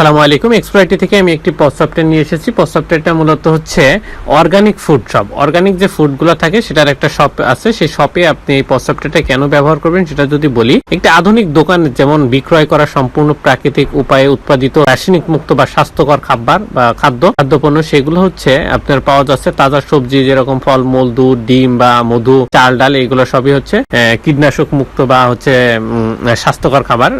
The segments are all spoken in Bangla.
সালামু আলাইকুম। এক্সপ্রাইটি থেকে আমি একটি পজ সফটওয়্যার নিয়ে এসেছি। পজ মূলত হচ্ছে অর্গানিক ফুড শপ অর্গানিক যে ফুডগুলো থাকে, সেটার একটা শপ আছে। সেই শপে আপনি এই পজ কেন ব্যবহার করবেন, সেটা যদি বলি, একটি আধুনিক দোকান যেমন বিক্রয় করা সম্পূর্ণ প্রাকৃতিক উপায়ে উৎপাদিত রাসায়নিক মুক্ত বা স্বাস্থ্যকর খাবার বা খাদ্য, খাদ্যপণ্য, সেগুলো হচ্ছে আপনার পাওয়া যাচ্ছে তাজা সবজি যেরকম ফলমূল, দুধ, ডিম বা মধু, চাল, ডাল, এগুলো সবই হচ্ছে কীটনাশক মুক্ত বা হচ্ছে স্বাস্থ্যকর খাবার।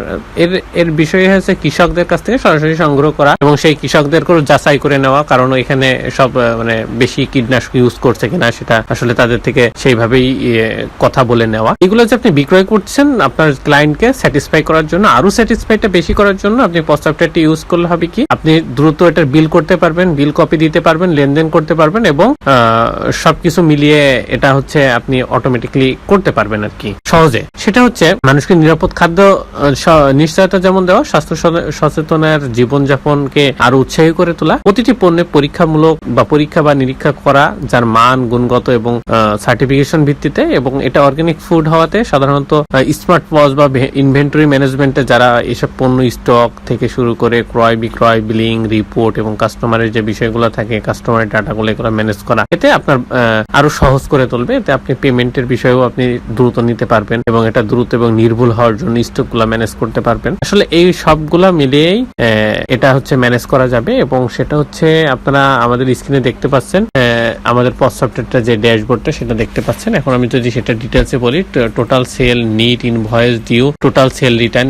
এর এর বিষয় হচ্ছে কৃষকদের কাছ থেকে সরাসরি সংগ্রহ করা এবং সেই কৃষকদেরকেও যাচাই করে নেওয়া কারণ এখানে সব মানে বেশি কীটনাশক ইউজ করছে কিনা সেটা আসলে তাদের থেকে সেইভাবেই ইয়ে, কথা বলে নেওয়া। এগুলো যে আপনি বিক্রয় করছেন আপনার ক্লায়েন্টকে স্যাটিসফাই করার জন্য আরও স্যাটিসফাইটা বেশি করার জন্য আপনি সফটওয়্যারটি ইউজ করলে হবে কি আপনি দ্রুত এটার বিল করতে পারবেন বিল কপি দিতে পারবেন লেনদেন করতে পারবেন এবং সবকিছু মিলিয়ে এটা হচ্ছে আপনি অটোমেটিকলি করতে পারবেন আর কি সহজে। সেটা হচ্ছে মানুষকে নিরাপদ খাদ্য নিশ্চয়তা যেমন দেওয়া স্বাস্থ্য সচে- সচেতনের জীবনযাপনকে আরও উৎসাহী করে তোলা। প্রতিটি পণ্যে পরীক্ষামূলক বা পরীক্ষা বা নিরীক্ষা করা, যার মান, গুণগত এবং সার্টিফিকেশন ভিত্তিতে এবং এটা অর্গানিক ফুড হওয়াতে সাধারণত স্মার্ট ওয়াচ বা ইনভেন্টরি ম্যানেজমেন্টে যারা এসব পণ্য স্টক থেকে শুরু করে ক্রয়, বিক্রয় বিলিং রিপোর্ট এবং কাস্টমারের যে বিষয়গুলো থাকে কাস্টমারের ডাটাগুলো এগুলো ম্যানেজ করা, এতে আপনার আরও সহজ করে তুলবে। এতে আপনি পেমেন্টের বিষয়েও আপনি দ্রুত নিতে পারবেন এবং এটা দ্রুত এবং নির্ভুল হওয়ার জন্য স্টকগুলো ম্যানেজ করতে পারবেন। আসলে এই সবগুলা মিলিয়েই এটা হচ্ছে ম্যানেজ করা যাবে এবং সেটা হচ্ছে আপনারা আমাদের স্ক্রিনে দেখতে পাচ্ছেন। আমাদের পস সফটওয়্যারটা যে ড্যাশবোর্ডটা সেটা দেখতে পাচ্ছেন। এখন আমি যদি সেটা ডিটেলসে বলি total sale net invoice due total sale return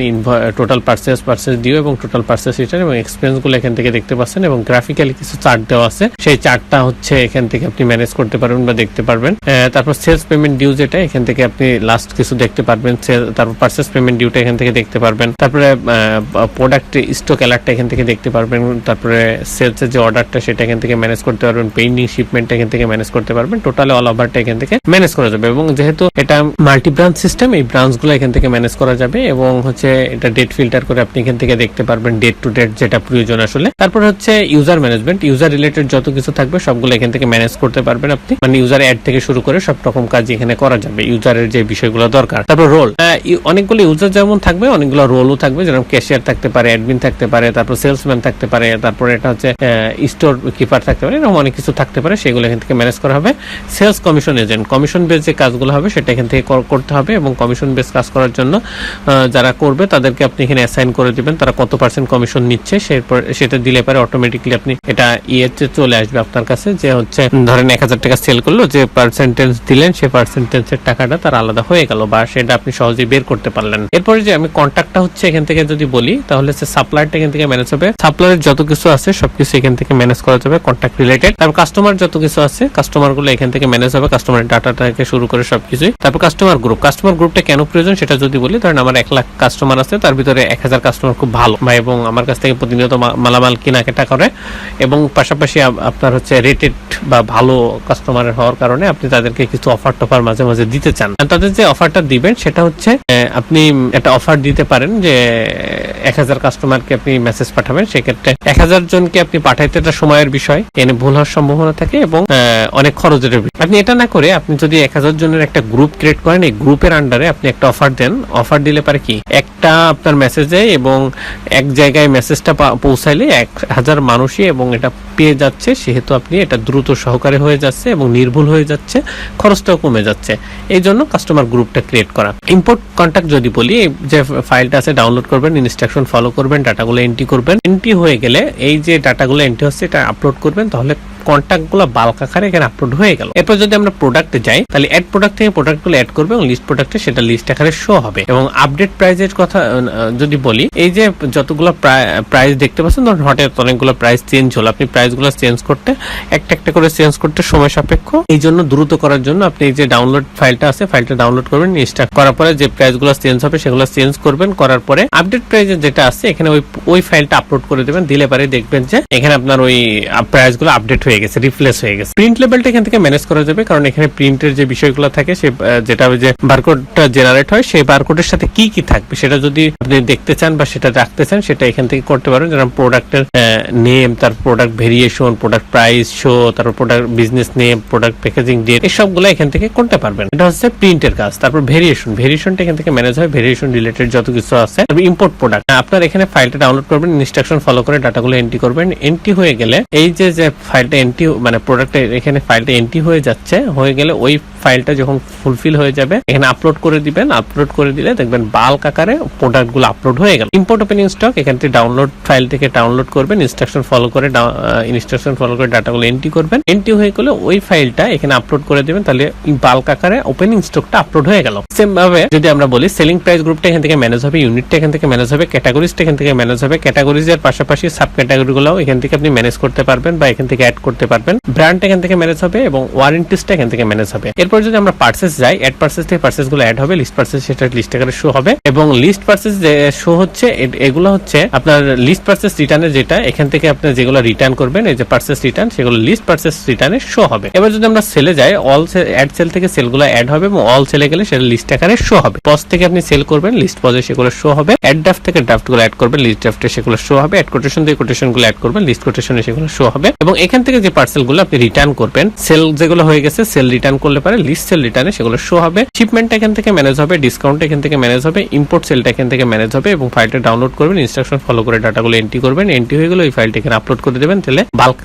total purchase purchase due এবং টোটাল পার্সেস রিটার্ন এবং এক্সপেন্সগুলো এখান থেকে দেখতে পাচ্ছেন এবং গ্রাফিক্যালি কিছু চার্ট দেওয়া আছে। সেই চার্টটা হচ্ছে এখান থেকে আপনি ম্যানেজ করতে পারবেন বা দেখতে পারবেন। তারপর সেলস পেমেন্ট ডিউ যেটা, এখান থেকে আপনি লাস্ট কিছু দেখতে পারবেন। তারপর পার্সেস পেমেন্ট ডিউটা এখান থেকে দেখতে পারবেন। তারপরে প্রোডাক্ট স্টক অ্যালার্টটা এখান থেকে দেখতে পারবেন, তারপরে সেলসের যে অর্ডারটা সেটা এখান থেকে ম্যানেজ করতে পারবেন পেন্ডিং শিপমেন্টটা এখান থেকে ম্যানেজ করতে পারবেন টোটালি অল ওভারটা এখান থেকে ম্যানেজ করা যাবে। এবং যেহেতু এটা মাল্টি ব্রাঞ্চ সিস্টেম এই ব্রাঞ্চগুলো এখান থেকে ম্যানেজ করা যাবে এবং হচ্ছে এটা ডেট ফিল্টার করে আপনি এখান থেকে দেখতে পারবেন ডেট টু ডেট যেটা প্রয়োজন আসলে। তারপর হচ্ছে ইউজার ম্যানেজমেন্ট ইউজার রিলেটেড যত কিছু থাকবে, সবগুলো এখান থেকে ম্যানেজ করতে পারবেন আপনি। মানে ইউজার অ্যাড থেকে শুরু করে সব রকম কাজ এখানে করা যাবে ইউজারের যে বিষয়গুলো দরকার। তারপর রোল অনেকগুলো ইউজার যেমন থাকবে, অনেকগুলো রোলও থাকবে, যেরকম ক্যাশিয়ার থাকতে পারে অ্যাডমিন থাকতে পারে তারপর সেলসম্যান থাকতে পারে, তারপর এটা হচ্ছে স্টোর কিপার থাকতে পারে, এরকম অনেক কিছু থাকতে পারে, সেগুলো এখান থেকে ম্যানেজ করা হবে। Sales commission agent commission base যে কাজগুলো হবে, সেটা এখান থেকে করতে হবে এবং কমিশন বেস কাজ করার জন্য যারা করবে তাদেরকে আপনি এখানে অ্যাসাইন করে দিবেন, তারা কত পার্সেন্ট কমিশন নিচ্ছে, সেরপর- সেটা দিলে পারে অটোমেটিকলি আপনি এটা ইয়েতে চলে আসবে আপনার কাছে, যে হচ্ছে, ধরেন এক হাজার টাকা সেল করল, যে পার্সেন্টেজ দিলেন, সে পার্সেন্টেজের টাকাটা তার আলাদা হয়ে গেল বা সেটা আপনি সহজেই বের করতে পারলেন। এরপরে যে আমি কন্ট্যাক্টটা হচ্ছে এখান থেকে যদি বলি, তাহলে সে সাপ্লায়ারটা এখান থেকে ম্যানেজ হবে। সাপ্লায়ারের যত কিছু আছে, সবকিছু এখান থেকে ম্যানেজ করা যাবে কন্ট্যাক্ট রিলেটেড তারপর কাস্টমার যত কিছু আছে কাস্টমারগুলো এখান থেকে ম্যানেজ হবে কাস্টমারের ডাটা থেকে শুরু করে সবকিছুই। তারপর কাস্টমার গ্রুপ কাস্টমার গ্রুপটা কেন প্রয়োজন সেটা যদি বলি, ধরেন আমার এক লাখ কাস্টমার আছে, তার ভিতরে এক হাজার কাস্টমার খুব ভালো। বা এবং আমার কাছ থেকে প্রতিনিয়ত মালামাল কেনাকাটা করে এবং পাশাপাশি আপনার হচ্ছে রেটেড বা ভালো কাস্টমারের হওয়ার কারণে আপনি তাদেরকে কিছু অফার টফার মাঝে মাঝে দিতে চান। তাদের যে অফারটা দিবেন, সেটা হচ্ছে আপনি একটা অফার দিতে পারেন যে, এক হাজার কাস্টমারকে আপনি মেসেজ পাঠাবেন, সেক্ষেত্রে এক হাজার জনকে আপনি পাঠাইতে একটা সময়ের বিষয়। এনে ভুল হওয়ার সম্ভাবনা থাকে এবং অনেক খরচের। আপনি এটা না করে আপনি যদি এক হাজার জনের একটা গ্রুপ ক্রিয়েট করেন, এই গ্রুপের আন্ডারে আপনি একটা অফার দেন। অফার দিলে পারে কি, একটা আপনার মেসেজে এবং এক জায়গায় মেসেজটা পৌঁছাইলে এক হাজার মানুষই এবং এটা পেয়ে যাচ্ছে, সেহেতু আপনি এটা দ্রুত সহকারে হয়ে যাচ্ছে এবং নির্ভুল হয়ে যাচ্ছে, খরচটাও কমে যাচ্ছে। এই জন্য কাস্টমার গ্রুপটা ক্রিয়েট করা। ইম্পোর্ট কন্ট্যাক্ট যদি বলি, যে ফাইলটা আছে ডাউনলোড করবেন ইনস্ট্রাকশন ফলো করবেন ডাটাগুলো এন্ট্রি করবেন। এন্ট্রি হয়ে গেলে এই যে ডাটাগুলো এন্ট্রি হচ্ছে এটা আপলোড করবেন তাহলে কন্ট্যাক্টগুলো বাল্ক আকারে এখানে আপলোড হয়ে গেল। এরপর যদি আমরা প্রোডাক্টে যাই, তাহলে অ্যাড প্রোডাক্ট থেকে প্রোডাক্টগুলো অ্যাড করবে এবং লিস্ট প্রোডাক্টে সেটা লিস্ট আকারে শো হবে। এবং আপডেট প্রাইজের কথা যদি বলি, এই যে যতগুলো প্রাইস দেখতে পাচ্ছেন, ধরুন হঠাৎ অনেকগুলো প্রাইস চেঞ্জ হলো। আপনি প্রাইসগুলো চেঞ্জ করতে, একটা একটা করে চেঞ্জ করতে সময় সাপেক্ষ। এই জন্য দ্রুত করার জন্য আপনি এই যে ডাউনলোড ফাইলটা আছে ফাইলটা ডাউনলোড করবেন ইনস্টল করার পরে যে প্রাইসগুলো চেঞ্জ হবে, সেগুলো চেঞ্জ করবেন। করার পরে আপডেট প্রাইজের যেটা আছে, এখানে ওই ওই ফাইলটা আপলোড করে দেবেন। দিলে পারে দেখবেন যে এখানে আপনার ওই প্রাইসগুলো আপডেট হয়ে হয়ে গেছে রিপ্লেস হয়ে গেছে। প্রিন্ট লেভেলটা এখান থেকে ম্যানেজ করা যাবে, কারণ এখানে প্রিন্টের যে বিষয়গুলো থাকে, সে যেটা যে বারকোডটা জেনারেট হয়, সেই বারকোডের সাথে কি কি থাকবে, সেটা যদি আপনি দেখতে চান বা সেটা রাখতে চান, সেটা এখান থেকে করতে পারেন। যেরকম প্রোডাক্টের নেম তার product variation product price show তারপর product business name product packaging date এসবগুলো এখান থেকে করতে পারবেন। এটা হচ্ছে প্রিন্টের কাজ। তারপর ভেরিয়েশন ভেরিয়েশনটা এখান থেকে ম্যানেজ হয় ভেরিয়েশন রিলেটেড যত কিছু আছে। ইম্পোর্ট প্রোডাক্ট আপনার এখানে ফাইলটা ডাউনলোড করবেন ইনস্ট্রাকশন ফলো করে ডাটাগুলো এন্ট্রি করবেন। এন্ট্রি হয়ে গেলে এই যে যে ফাইলটা এন্ট্রি মানে প্রোডাক্টের এখানে ফাইলটা এন্ট্রি হয়ে যাচ্ছে হয়ে গেলে ওই ফাইলটা যখন ফুলফিল হয়ে যাবে, এখানে আপলোড করে দিবেন আপলোড করে দিলে দেখবেন বাল্ক আকারে প্রোডাক্টগুলো আপলোড হয়ে গেল। ইম্পোর্ট ওপেনিং স্টক এখান থেকে ডাউনলোড ফাইল থেকে ডাউনলোড করবেন ইনস্ট্রাকশন ফলো করে ইনস্ট্রাকশন ফলো করে ডাটাগুলো এন্ট্রি করবেন। এন্ট্রি হয়ে গেলে ওই ফাইলটা এখানে আপলোড করে দিবেন, তাহলে বাল্ক আকারে ওপেনিং স্টকটা আপলোড হয়ে গেল। সেম ভাবে যদি আমরা বলি সেলিং প্রাইস গ্রুপটা এখান থেকে ম্যানেজ হবে ইউনিটটা এখান থেকে ম্যানেজ হবে ক্যাটাগরিজটা এখান থেকে ম্যানেজ হবে ক্যাটাগরিজের পাশাপাশি সাব ক্যাটাগরি গুলো এখান থেকে আপনি ম্যানেজ করতে পারবেন বা এখান থেকে অ্যাড করতে পারবেন। ব্র্যান্ড এখান থেকে ম্যানেজ হবে এবং ওয়ারেন্টিসটা এখান থেকে ম্যানেজ হবে। এরপর যদি আমরা পার্সেস যাই অ্যাড পার্সেস থেকে পার্সেসগুলো অ্যাড হবে লিস্ট পার্সেস সেটা লিস্ট আকারে শো হবে। এবং লিস্ট পার্সেস যে শো হচ্ছে এগুলো হচ্ছে আপনার লিস্ট পার্সেস রিটার্নের যেটা, এখান থেকে আপনি যেগুলো রিটার্ন করবেন, এই যে পার্সেস রিটার্ন সেগুলো লিস্ট পার্সেস রিটার্নে শো হবে। এবার যদি আমরা সেলে যাই অল অ্যাড সেল থেকে সেলগুলো অ্যাড হবে এবং অল সেলে গেলে সেটা লিস্ট আকারে শো হবে। পজ থেকে আপনি সেল করবেন লিস্ট পজে সেগুলো শো হবে। অ্যাড ড্রাফট থেকে ড্রাফটগুলো অ্যাড করবেন লিস্ট ড্রাফটে সেগুলো শো হবে। অ্যাড কোটেশন থেকে কোটেশনগুলো অ্যাড করবেন লিস্ট কোটেশনে সেগুলো শো হবে। এবং এখান থেকে যে পার্সেলগুলো আপনি রিটার্ন করবেন সেল যেগুলো হয়ে গেছে সেল রিটার্ন করলে পারে লিস্ট সেল রিটার্নে সেগুলো শো হবে। শিপমেন্ট এখান থেকে ম্যানেজ হবে ডিসকাউন্ট এখান থেকে ম্যানেজ হবে ইম্পোর্ট সেলটা এখান থেকে ম্যানেজ হবে এবং ফাইলটা ডাউনলোড করবেন ইনস্ট্রাকশন ফলো করে ডাটাগুলো এন্ট্রি করবেন এন্ট্রি হয়ে গেলে ওই ফাইলটা এখানে আপলোড করে দেবেন, তাহলে বাল্ক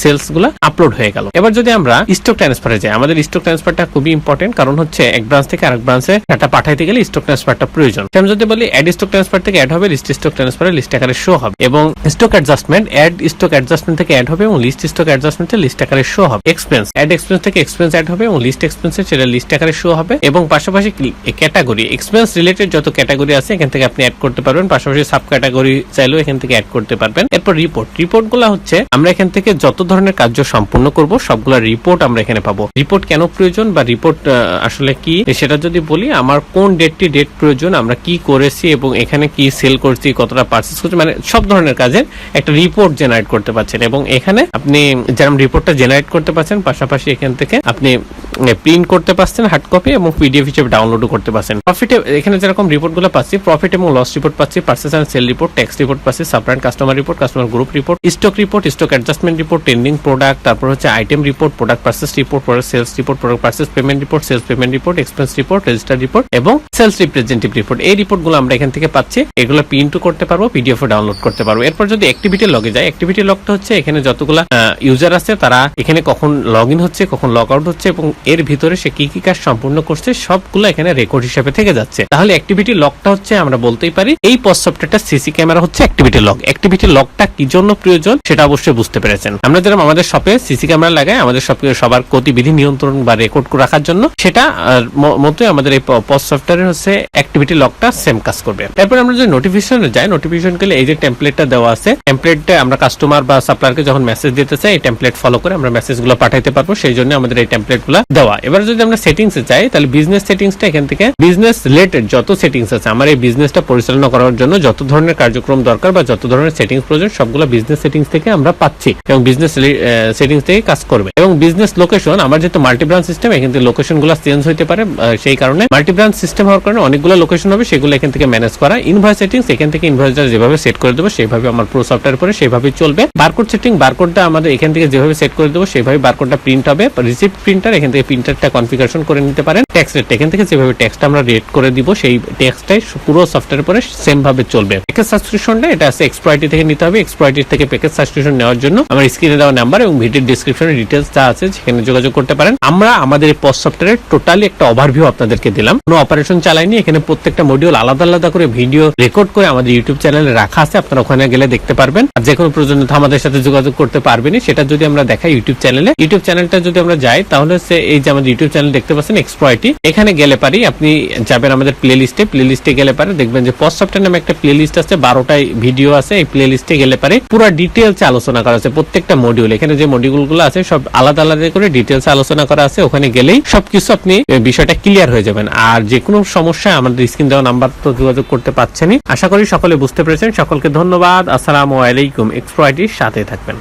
সেলসগুলো আপলোড হয়ে গেল। এবার যদি আমরা স্টক ট্রান্সফারে যাই, আমাদের স্টক ট্রান্সফারটা খুবই ইম্পর্টেন্ট কারণ হচ্ছে এক ব্রাঞ্চ থেকে আরেক ব্রাঞ্চে ডাটা পাঠাইতে গেলে স্টক ট্রান্সফারটা প্রয়োজন। আমি যদি বলি অ্যাড স্টক ট্রান্সফার থেকে অ্যাড হবে লিস্ট স্টক ট্রান্সফারে লিস্ট আকারে শো হবে এবং stock adjustment add stock adjustment থেকে অ্যাড হবে এবং লিস্ট স্টক অ্যাডজাস্টমেন্টে লিস্ট আকারে শো হবে। এক্সপেন্স অ্যাড এক্সপেন্স থেকে এক্সপেন্স অ্যাড হবে এবং লিস্ট এক্সপেন্সে সেটা লিস্ট আকারে শো হবে এবং পাশাপাশি ক্যাটাগরি এক্সপেন্স রিলেটেড যত ক্যাটাগরি আছে, এখান থেকে আপনি অ্যাড করতে পারবেন। পাশাপাশি সাব ক্যাটাগরি চাইলেও এখান থেকে অ্যাড করতে পারবেন। এরপর রিপোর্ট রিপোর্টগুলা হচ্ছে, আমরা এখান থেকে যত ধরনের কার্য সম্পূর্ণ করব, সবগুলা রিপোর্ট আমরা এখানে পাবো। রিপোর্ট কেন প্রয়োজন বা রিপোর্ট আসলে কি? সেটা যদি বলি, আমার কোন ডেটটি ডেট প্রয়োজন, আমরা কি করেছি এবং এখানে কি সেল করছি, কতটা পার্চেস করছি মানে সব ধরনের কাজের একটা রিপোর্ট জেনারেট করতে পারছেন। এবং এখানে আপনি যেরকম রিপোর্টটা জেনারেট করতে পারছেন, পাশাপাশি এখান থেকে আপনি প্রিন্ট করতে পারছেন হার্ড কপি এবং পিডিএফ হিসেবে ডাউনলোডও করতে পারছেন। প্রফিট এখানে যেরকম রিপোর্টগুলো পাচ্ছি প্রফিট এবং লস রিপোর্ট পাচ্ছি purchase and sale report tax report পাচ্ছি supplier customer report customer group report stock report stock adjustment report trending product তারপর হচ্ছে item report product purchase report product sales report product purchase payment report sales payment report expense report register report এবং সেলস রিপ্রেজেন্টেটিভ রিপোর্ট এই রিপোর্টগুলো আমরা এখান থেকে পাচ্ছি, এগুলো প্রিন্টও করতে পারব পিডিএফ ডাউনলোড করতে পারব। এরপর যদি অ্যাক্টিভিটি লগে যায় অ্যাক্টিভিটি লগটা হচ্ছে এখানে যতগুলো ইউজার আছে, তারা এখানে কখন লগ ইন হচ্ছে, কখন লগ আউট হচ্ছে এবং এর ভিতরে সে কি কি কাজ সম্পূর্ণ করছে, সবগুলো এখানে রেকর্ড হিসেবে থেকে যাচ্ছে। তাহলে অ্যাক্টিভিটি লগটা হচ্ছে, আমরা বলতেই পারি, এই পস সফটওয়্যারটা সিসি ক্যামেরা হচ্ছে অ্যাক্টিভিটি লগ অ্যাক্টিভিটি লগটা কি জন্য প্রয়োজন, সেটা অবশ্যই বুঝতে পেরেছেন। আমরা যেরকম আমাদের শপে সিসি ক্যামেরা লাগাই, আমাদের সব সবার গতিবিধি নিয়ন্ত্রণ বা রেকর্ড রাখার জন্য, সেটা মতোই আমাদের এই পস সফটওয়্যারের হচ্ছে অ্যাক্টিভিটি লগটা সেম কাজ করবে। তারপর আমরা যদি নোটিফিকেশনে যাই নোটিফিকেশন গেলে এই যে টেমপ্লেটটা দেওয়া আছে টেমপ্লেটটা আমরা কাস্টমার বা সাপ্লায়ারকে যখন মেসেজ দিতে চাই, এই টেমপ্লেট ফলো করে আমরা মেসেজগুলো পাঠাইতে পারব, সেই জন্য আমাদের এই টেমপ্লেটগুলো দেওয়া। এবার যদি আমরা সেটিংস যাই, তাহলে বিজনেস সেটিংসটা এখান থেকে বিজনেস রিলেটেড যত সেটিংস আছে, আমার এই বিজনেসটা পরিচালনা করার জন্য যত ধরনের কার্যক্রম দরকার বা যত ধরনের সেটিংস প্রয়োজন, সবগুলো বিজনেস সেটিংস থেকে আমরা পাচ্ছি এবং বিজনেস সেটিংস থেকে কাজ করবে। এবং বিজনেস লোকেশন আমার যেহেতু মাল্টি ব্রাঞ্চ সিস্টেম এখান থেকে লোকেশনগুলো চেঞ্জ হইতে পারে সেই কারণে মাল্টি ব্রাঞ্চ সিস্টেম হওয়ার কারণে অনেকগুলো লোকেশন হবে, সেগুলো এখান থেকে ম্যানেজ করা। ইনভয়েস সেটিংস এখান থেকে ইনভয়েসটা যেভাবে সেট করে দেবো সেইভাবে আমার পুরো সফটওয়্যার পরে সেইভাবে চলবে। বারকোড সেটিং বারকোডটা আমাদের এখান থেকে যেভাবে সেট করে দেবো সেভাবে বারকোডটা প্রিন্ট হবে। রিসিপ্ট প্রিন্টার এখান থেকে প্রিন্টারটা কনফিগারেশন করে নিতে পারেন। ট্যাক্স রেট এখান থেকে যেভাবে ট্যাক্সটা আমরা রেট করে দিব, সেই ট্যাক্সটাই পুরো সফটওয়্যার পরে সেম ভাবে চলবে। প্যাকেজ সাবস্ক্রিপশনটা এটা আছে এক্সপ্রয়টি থেকে নিতে হবে। এক্সপ্রয়টি থেকে প্যাকেজ সাবস্ক্রিপশন নেওয়ার জন্য আমার স্ক্রিনে দেওয়া নাম্বার এবং ভিডিও ডিসক্রিপশনে ডিটেলস যা আছে সেখানে যোগাযোগ করতে পারেন। আমরা আমাদের এই পস্ট সফটওয়্যারের টোটালি একটা ওভারভিউ আপনাদেরকে দিলাম। কোনো অপারেশন চালাইনি, এখানে প্রত্যেকটা মডিউল আলাদা আলাদা করে ভিডিও রেকর্ড করে আমাদের ইউটিউব চ্যানেলে রাখা আছে। আপনারা ওখানে গেলে দেখতে পারবেন। আর যে কোনো প্রয়োজনে আমাদের সাথে যোগাযোগ করতে পারবেনই। সেটা যদি আমরা দেখাই ইউটিউব চ্যানেলে ইউটিউব চ্যানেলটা যদি আমরা যাই, তাহলে সে এই যে আমাদের ইউটিউব চ্যানেল দেখতে পাচ্ছেন এক্সপ্রয়টি এখানে গেলে পারি, আপনি যাবেন আমাদের প্লে লিস্টে প্লে লিস্টে গেলে পারে, দেখবেন যে সফটওয়্যার নামে একটা প্লে লিস্ট আছে বারোটাই ভিডিও আছে, এই প্লে লিস্টে গেলে পারে, পুরো ডিটেলস আলোচনা করা আছে, প্রত্যেকটা মডিউল এখানে যে মডিউলগুলো আছে, সব আলাদা আলাদা করে ডিটেলস আলোচনা করা আছে, ওখানে গেলেই সবকিছু আপনি বিষয়টা ক্লিয়ার হয়ে যাবেন। আর যে কোনো সমস্যা আমাদের স্ক্রিন দেওয়া নাম্বার তো যোগাযোগ করতে পারছেনই। আশা করি সকলে বুঝতে পেরেছেন। সকলকে ধন্যবাদ। আসসালামু আলাইকুম। এক্সপ্রয়টির সাথে থাকবেন।